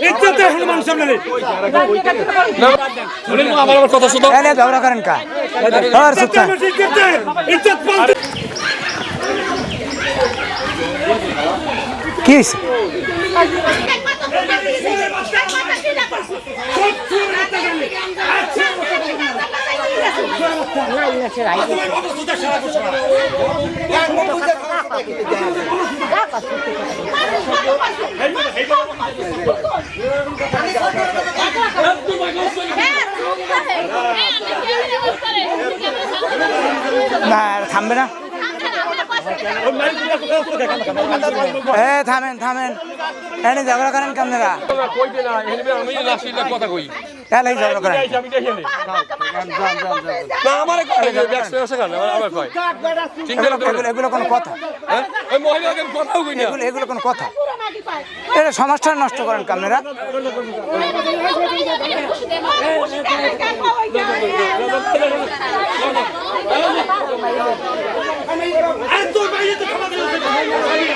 ইজ্জতে হনুমান সামনে আমার কথা শুধু ঝগড়া করেন কা। ইজ্জত হয়েছে না থামবে না। এ থামেন থামেন। এনে ঝগড়া করেন কামনেরা? কথা কই। ঝগড়া নে আমার কয় এগুলো এগুলো কোনো কথা হ্যাঁ ওই মহিলাকে কথাও কই না এগুলো এগুলো কোনো কথা এটা সমাজটা নষ্ট করেন কামনেরা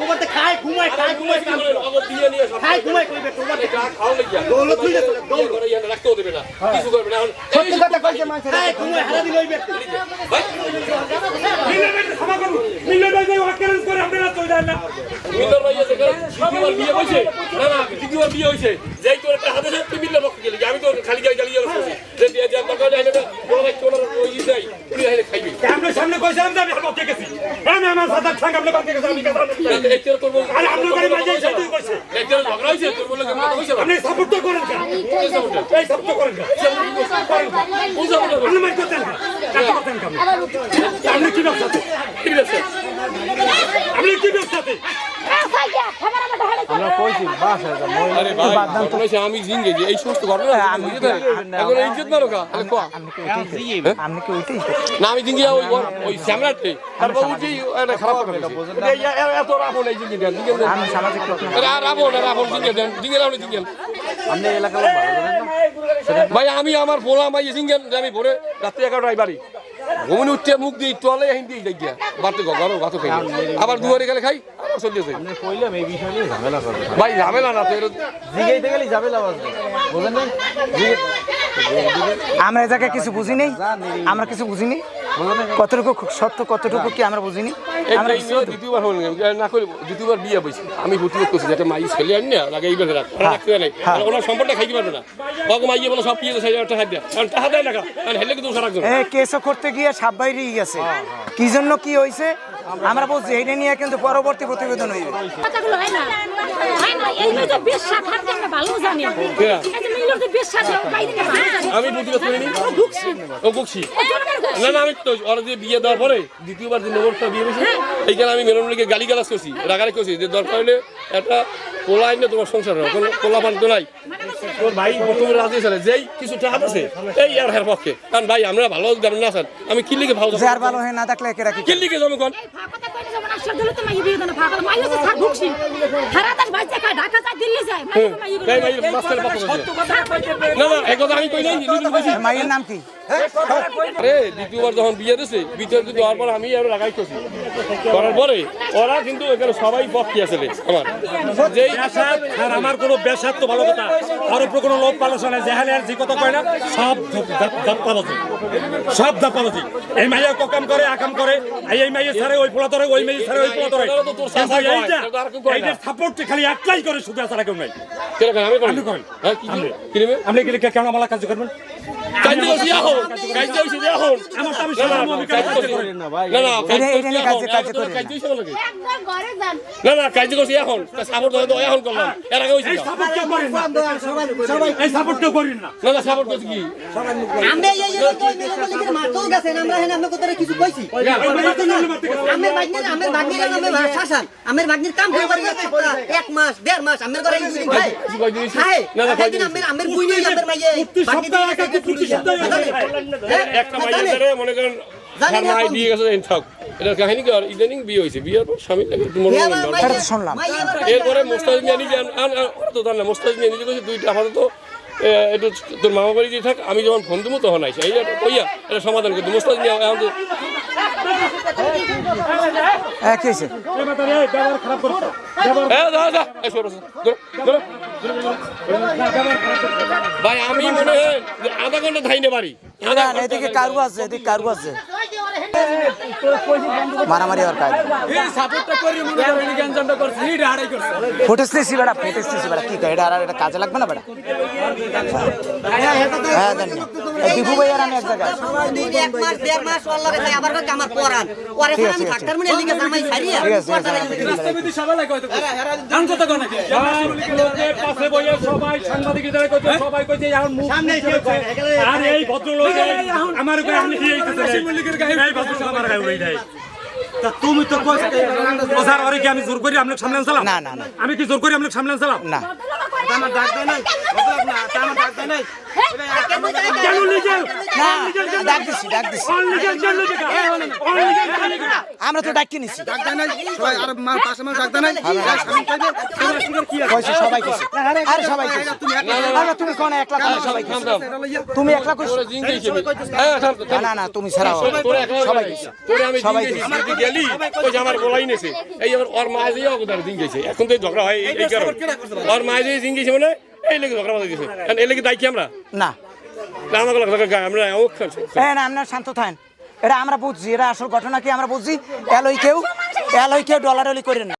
দিল খায় ঘুমায় খায় ঘুমায় কাম করে। দিয়ে নিয়ে সব খায় ঘুমায় করবে তোমার খাও লাগিয়া। দৌলত হয়ে যাচ্ছে দৌড় করে ইয়ানে রাখতেও দেবে না কিছু করবে না। সত্যি কথা কইছে মানুষ খায় ঘুমায় হারা দিল ওই ব্যক্তি মিলে বেটে ক্ষমা করুন। মিলে বেটে ওয়াকেন্স করে আপনারা চলে যান না। মিল্লার ভাই আছে দ্বিতীয়বার বিয়ে হয়েছে না না দ্বিতীয়বার বিয়ে হয়েছে যেই তোর একটা হাতে তুই গেলি আমি তো খালি গায়ে গালি গেলাম যে দিয়ে যে দরকার নাই না বড় ভাই তোর ওই ই নাই তুই খাইবি। আমরা সামনে কইছিলাম যে আমি হাতে গেছি আমি আপনি বাকি আমি কথা এই তোর তোর বল আরে আপনার মাঝে এসে তুই কইছে এই ঝগড়া হয়েছে? তোর বলে কথা হয়েছে আপনি সাপোর্ট তো করেন কেন? এই সাপোর্ট করেন কেন? কোন? সাপোর্ট আপনি মাইক করতেন কেন? কাকে কেন? আপনি কি ব্যবসাতে ঠিক আছে আপনি কি ব্যবসাতে আরে ভাই ঘটনা হয়েছে আমি জিঙ্গে এই সমস্ত ঘটনা আমি আমি এখন ইজ্জত মারো কা? আরে আপনি কি ওইটাই আপনি কি ওইটাই না আমি জিঙ্গে ওই ওই তারপর উঠি এটা খারাপ এত রাবণ এই জিঙ্গে দেন জিঙ্গে দেন। আমি সামাজিক লোক না। আরে রাবণ রাবণ জিঙ্গে দেন জিঙ্গে রাবণ জিঙ্গে ভাই আমি আমার পোলা ভাই সিঙ্গেল আমি ভোরে রাত্রি এগারোটায় বাড়ি। ঘুমনি উঠতে মুখ দিয়ে তোয়ালে হিন্দি গিয়া বাড়তে ঘর ভাত খাই। আবার দুয়ারে গেলে খাই। আবার কইলাম এই বিষয় নিয়ে ঝামেলা করবে। ভাই ঝামেলা না তো এর জিগাইতে গেলে ঝামেলা বাজবে। বুঝেন না? আমরা এ জায়গায় কিছু বুঝি নেই। আমরা কিছু বুঝিনি। কতটুকু সত্য কতটুকু কি আমরা বুঝিনি? আমরা এই মেয়ে দ্বিতীয়বার হল না করে দ্বিতীয়বার বিয়ে বইছি আমি প্রতিরোধ করছি যাতে মাই ছেলে আনি না লাগে এইবার রাখতে নাই। আর ওনার সম্পর্কটা খাইতে পারবে না। বাবু মাইয়ে বলে সব পিয়ে সাইড টাকা দেয়। কারণ টাকা দেয় না কারণ হেলে কিন্তু কেসও করতে গিয়ে গেছে। কি জন্য কি হয়েছে আমরা বলছি এটা নিয়ে কিন্তু পরবর্তী প্রতিবেদন হইবে। কথাগুলো হয় না। হয় না এই ভালো জানি। আমি প্রতিরোধ করিনি ও গাছ। না না আমি তো ওরা যে বিয়ে দেওয়ার পরে দ্বিতীয়বার যে নম্বরটা বিয়ে হয়েছে এইখানে আমি মেরন লিগে গালি গালাজ করছি রাগারে করছি যে দরকার হলে একটা পোলা আইনে তোমার সংসার হবে কোনো পোলা পান তো নাই। তোর ভাই প্রথমে রাজি যেই কিছু টাকা আছে এই আর হের পক্ষে। কারণ ভাই আমরা ভালো না স্যার আমি কি লিখে ভালো যার ভালো হয়ে না থাকলে একে রাখি কি লিখে কোন? কইলে তো মাইয়ে বিয়ে দেন ফাঁকা মাইয়ে তো থাক ভাই মায়ের নাম কি আরে দ্বিতীয়বার যখন বিয়ে বিয়ে দিতে হওয়ার পর আমি আরও লাগাই করছি। করার পরে ওরা কিন্তু এখানে সবাই পক্ষে আছে আমার। যেই আর আমার কোনো বেসাত তো ভালো কথা আর উপরে কোনো লোক পালোচনা নাই যেহালে আর যে কথা কয় না সব দাপ্পাবাজি সব দাপ্পাবাজি এই মাইয়া ককাম করে আকাম করে এই মাইয়া ছাড়ে ওই পোলা ধরে ওই মাইয়া ছাড়ে ওই পোলা ধরে। এইটা সাপোর্ট খালি একটাই করে শুধু ছাড়া কেউ নাই। আমি করি? করেন। হ্যাঁ আপনি। কেন আমার কাজ করবেন? আমার না না কাজে- করছি এখন। সাপোর্ট এখন করলাম। এর আগে এই সাপোর্ট কেউ করেন না। না। না সাপোর্ট করছি কি? এই যে গেছেন হেন কিছু কইছি? বাগনির আমের বাগনির নামে শাসান আমের বাগনির কাম করে এক মাস দেড় মাস আমের ঘরে না না আমের আমের আমের মাইয়ে। একটা মাইয়া মনে করেন মাই বিয়ে গেছে এই থাক। এটার কাহিনী কি আর ইদানিং বিয়ে হয়েছে? বিয়ের পর স্বামী। এটা তো শুনলাম। এরপরে মোস্তাজ মিয়া নিজে তো না, মোস্তাজ মিয়া নিজে কইছে দুইটা আপাতত একটু তোর মামা বাড়ি দিয়ে থাক আমি যখন ফোন দেবো তখন আইসা। এই কইয়া এটা সমাধান করতে মোস্তাজ মিয়া এখন তো হ্যাঁ। ভাই আমি মনে হয় আধা ঘণ্টা ধাইনে পারি এদিকে কারু আছে এদিকে কারু আছে। মারামারি আর কাজ নিছি বেড়া নিছি বেড়া। কি কয় এটা আর এটা কাজে লাগবে না বেড়া? হ্যাঁ জানি এই দীপু ভাই আর আমি এক জায়গায় এক মাস দেড় মাস ওর লগে থাকে আবার কয় আমার পরান পরে ঠিক ফের আছে, আমি ডাক্তার মনে লিখে জামাই ছাড়িয়া ঠিক আছে, ঠিক আছে, পরে ঠিক লাগি- সব লোকের পাশে বইয়ে সবাই সাংবাদিকদের সবাই কইছে এখন মুখ চলেছে। আর এই ভদ্রলোক আমার উপরে আপনি কি এই ভদ্রলোক আমার তা তুমি তো কইছ ও কি আমি জোর করি আপনাকে সামনে আনছিলাম? না, না, না। আমি কি জোর করি আপনাকে সামনে আনছিলাম? না। কেন লিগেল না ডাক দিছি ডাক দিছি। আমরা তো ডাকি নিছি। সবাই কইছি সবাই তুমি কোন একলা সবাই তুমি একলা। না না না তুমি ছাড়াও। সবাই সবাই গেলি ওই আমার বলাই নেছে। এই আমার ওর মা যে এখন তো ঝগড়া হয় এই- কারণে। ওর মা যে মানে এই লেগে ঝগড়া হয়ে গেছে কারণ এই লেগে দায়ী কি আমরা? না। না আমরা হ্যাঁ আপনার শান্ত থাকেন। এটা আমরা বুঝছি, এটা আসল ঘটনা কি আমরা বুঝছি? এলই কেউ এলই কেউ ডলার করেন না।